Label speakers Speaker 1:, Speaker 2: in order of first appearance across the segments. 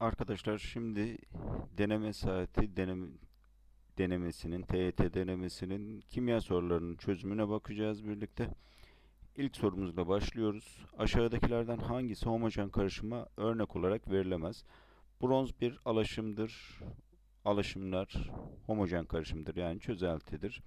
Speaker 1: Arkadaşlar şimdi deneme saati deneme, denemesinin, TYT denemesinin kimya sorularının çözümüne bakacağız birlikte. İlk sorumuzla başlıyoruz. Aşağıdakilerden hangisi homojen karışıma örnek olarak verilemez? Bronz bir alaşımdır. Alaşımlar homojen karışımdır yani çözeltidir.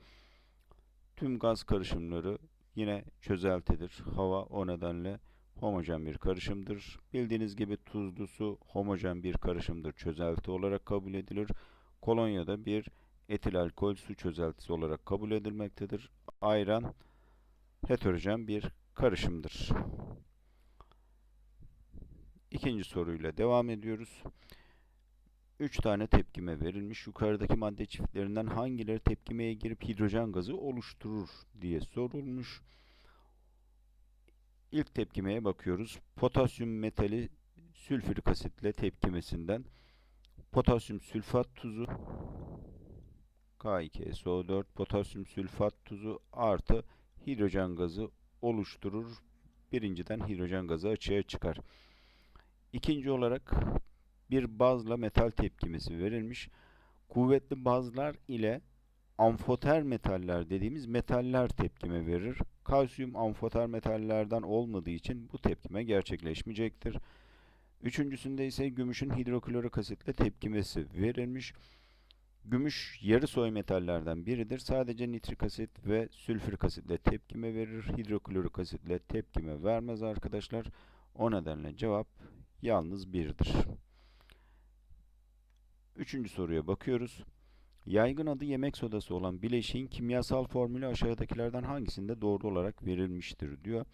Speaker 1: Tüm gaz karışımları yine çözeltidir. Hava o nedenle homojen bir karışımdır. Bildiğiniz gibi tuzlu su homojen bir karışımdır. Çözelti olarak kabul edilir. Kolonya da bir etil alkol su çözeltisi olarak kabul edilmektedir. Ayran heterojen bir karışımdır. İkinci soruyla devam ediyoruz. 3 tane tepkime verilmiş. Yukarıdaki madde çiftlerinden hangileri tepkimeye girip hidrojen gazı oluşturur diye sorulmuş. İlk tepkimeye bakıyoruz. Potasyum metali sülfürik asitle tepkimesinden potasyum sülfat tuzu K2SO4 potasyum sülfat tuzu artı hidrojen gazı oluşturur. Birinciden hidrojen gazı açığa çıkar. İkinci olarak bir bazla metal tepkimesi verilmiş. Kuvvetli bazlar ile amfoter metaller dediğimiz metaller tepkime verir. Kalsiyum amfoter metallerden olmadığı için bu tepkime gerçekleşmeyecektir. Üçüncüsünde ise gümüşün hidroklorik asitle tepkimesi verilmiş. Gümüş yarı soy metallerden biridir. Sadece nitrik asit ve sülfürik asitle tepkime verir. Hidroklorik asitle tepkime vermez arkadaşlar. O nedenle cevap yalnız birdir. Üçüncü soruya bakıyoruz. Yaygın adı yemek sodası olan bileşiğin kimyasal formülü aşağıdakilerden hangisinde doğru olarak verilmiştir diyor.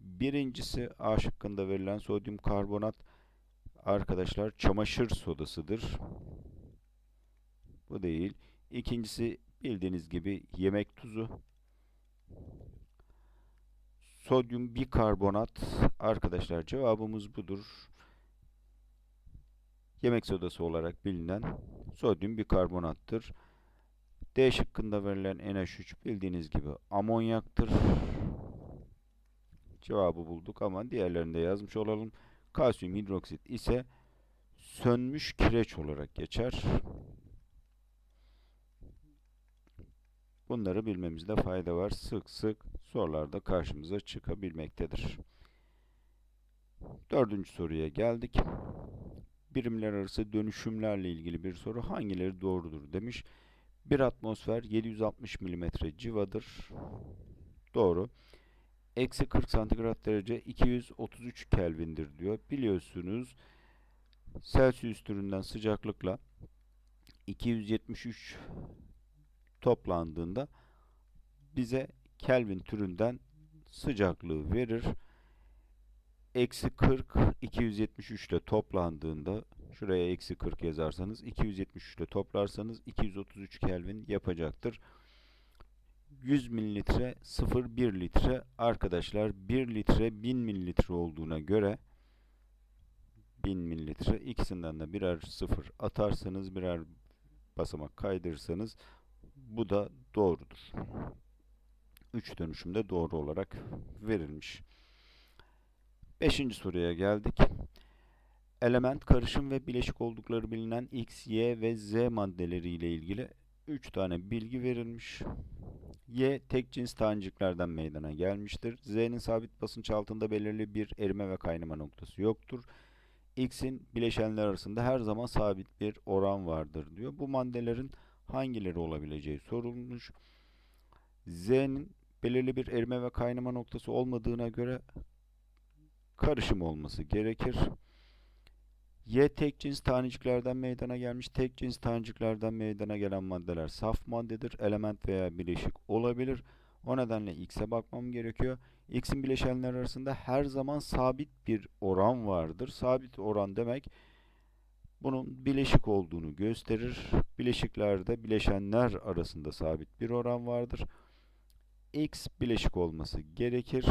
Speaker 1: Birincisi A şıkkında verilen sodyum karbonat arkadaşlar çamaşır sodasıdır. Bu değil. İkincisi bildiğiniz gibi yemek tuzu. Sodyum bikarbonat arkadaşlar cevabımız budur. Yemek sodası olarak bilinen sodyum bikarbonattır. D şıkkında verilen NH3 bildiğiniz gibi amonyaktır. Cevabı bulduk ama diğerlerini de yazmış olalım. Kalsiyum hidroksit ise sönmüş kireç olarak geçer. Bunları bilmemizde fayda var. Sık sık sorularda karşımıza çıkabilmektedir. Dördüncü soruya geldik. Birimler arası dönüşümlerle ilgili bir soru. Hangileri doğrudur demiş. Bir atmosfer 760 mm civadır. Doğru. Eksi 40 santigrat derece 233 Kelvin'dir diyor. Biliyorsunuz Celsius türünden sıcaklıkla 273 toplandığında bize Kelvin türünden sıcaklığı verir. Eksi 40 273 ile toplandığında şuraya eksi 40 yazarsanız 273 ile toplarsanız 233 Kelvin yapacaktır. 100 mililitre 0,1 litre arkadaşlar 1 litre 1000 mililitre olduğuna göre 1000 mililitre ikisinden de birer sıfır atarsanız birer basamak kaydırırsanız bu da doğrudur. 3 dönüşümde doğru olarak verilmiş. Beşinci soruya geldik. Element, karışım ve bileşik oldukları bilinen X, Y ve Z maddeleri ile ilgili 3 tane bilgi verilmiş. Y tek cins taneciklerden meydana gelmiştir. Z'nin sabit basınç altında belirli bir erime ve kaynama noktası yoktur. X'in bileşenler arasında her zaman sabit bir oran vardır diyor. Bu maddelerin hangileri olabileceği sorulmuş. Z'nin belirli bir erime ve kaynama noktası olmadığına göre karışım olması gerekir. Y tek cins taneciklerden meydana gelmiş. Tek cins taneciklerden meydana gelen maddeler saf maddedir. Element veya bileşik olabilir. O nedenle X'e bakmam gerekiyor. X'in bileşenler arasında her zaman sabit bir oran vardır. Sabit oran demek bunun bileşik olduğunu gösterir. Bileşiklerde bileşenler arasında sabit bir oran vardır. X bileşik olması gerekir.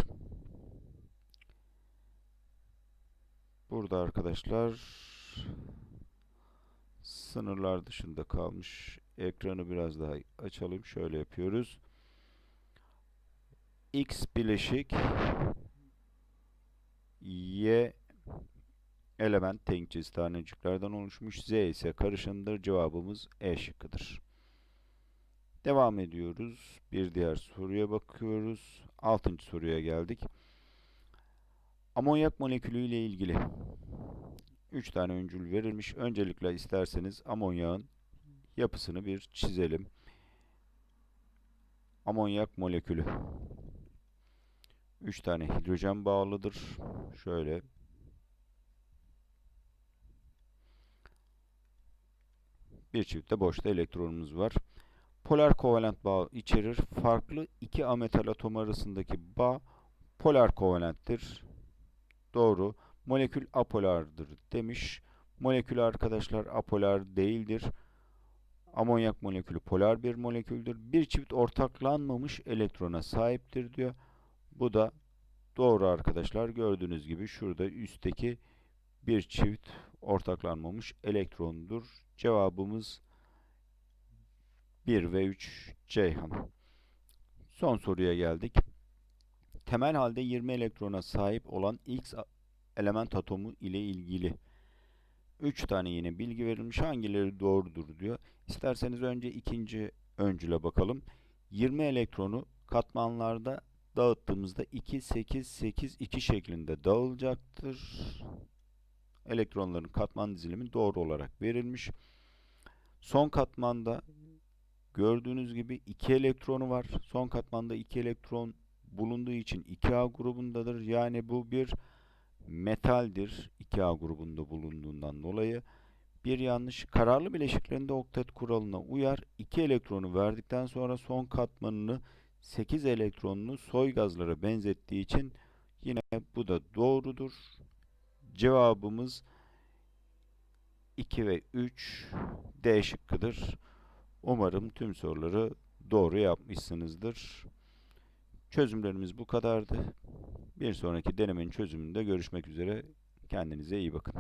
Speaker 1: Burada arkadaşlar sınırlar dışında kalmış. Ekranı biraz daha açalım. Şöyle yapıyoruz. X bileşik Y Element tenkçesi taneciklerden oluşmuş. Z ise karışımdır. Cevabımız E şıkkıdır. Devam ediyoruz. Bir diğer soruya bakıyoruz. Altıncı soruya geldik. Amonyak molekülü ile ilgili 3 tane öncül verilmiş. Öncelikle isterseniz amonyağın yapısını bir çizelim. Amonyak molekülü 3 tane hidrojen bağlıdır. Şöyle bir çift de boşta elektronumuz var. Polar kovalent bağ içerir. Farklı iki ametal atom arasındaki bağ polar kovalenttir. Doğru. Molekül apolardır demiş. Molekül arkadaşlar apolar değildir. Amonyak molekülü polar bir moleküldür. Bir çift ortaklanmamış elektrona sahiptir diyor. Bu da doğru arkadaşlar. Gördüğünüz gibi şurada üstteki bir çift ortaklanmamış elektrondur. Cevabımız 1 ve 3 Ceyhan. Son soruya geldik. Temel halde 20 elektrona sahip olan X element atomu ile ilgili 3 tane yine bilgi verilmiş. Hangileri doğrudur diyor. İsterseniz önce ikinci öncüle bakalım. 20 elektronu katmanlarda dağıttığımızda 2, 8, 8, 2 şeklinde dağılacaktır. Elektronların katman dizilimi doğru olarak verilmiş. Son katmanda gördüğünüz gibi 2 elektronu var. Son katmanda 2 elektron bulunduğu için 2A grubundadır. Yani bu bir metaldir 2A grubunda bulunduğundan dolayı. Bir yanlış kararlı bileşiklerinde oktet kuralına uyar. 2 elektronu verdikten sonra son katmanını 8 elektronlu soy gazlara benzettiği için yine bu da doğrudur. Cevabımız 2 ve 3 D şıkkıdır. Umarım tüm soruları doğru yapmışsınızdır. Çözümlerimiz bu kadardı. Bir sonraki denemenin çözümünde görüşmek üzere. Kendinize iyi bakın.